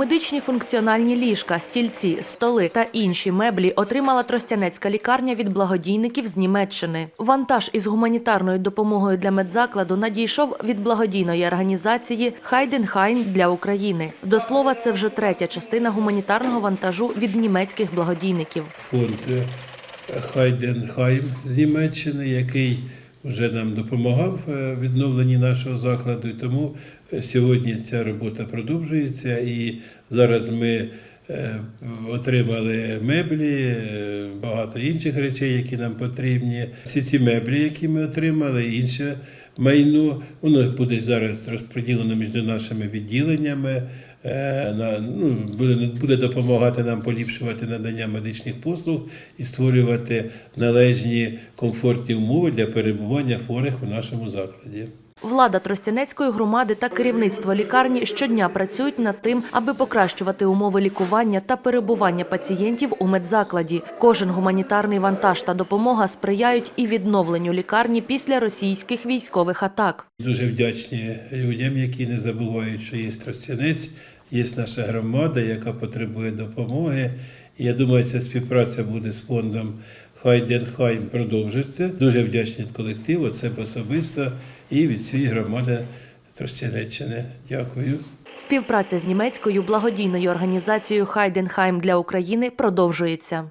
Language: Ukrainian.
Медичні функціональні ліжка, стільці, столи та інші меблі отримала Тростянецька лікарня від благодійників з Німеччини. Вантаж із гуманітарною допомогою для медзакладу надійшов від благодійної організації Хайденхайн для України. До слова, це вже третя частина гуманітарного вантажу від німецьких благодійників. фонд е, Хайденхайм з Німеччини, який вже нам допомагав е, в відновленні нашого закладу. І тому е, сьогодні ця робота продовжується. І зараз ми отримали меблі, е, багато інших речей, які нам потрібні. Всі ці меблі, які ми отримали, інше майно, воно буде зараз розподілено між нашими відділеннями. Е, на, ну, буде, буде допомагати нам поліпшувати надання медичних послуг і створювати належні комфортні умови для перебування хворих у нашому закладі. Влада Тростянецької громади та керівництво лікарні щодня працюють над тим, аби покращувати умови лікування та перебування пацієнтів у медзакладі. Кожен гуманітарний вантаж та допомога сприяють і відновленню лікарні після російських військових атак. Дуже вдячні людям, які не забувають, що є Тростянець, є наша громада, яка потребує допомоги. І я думаю, ця співпраця буде з фондом Хайденхайм продовжиться. Дуже вдячний колективу, це особисто і від цієї громади Тростянеччини. Дякую. Співпраця з німецькою благодійною організацією Хайденхайм для України продовжується.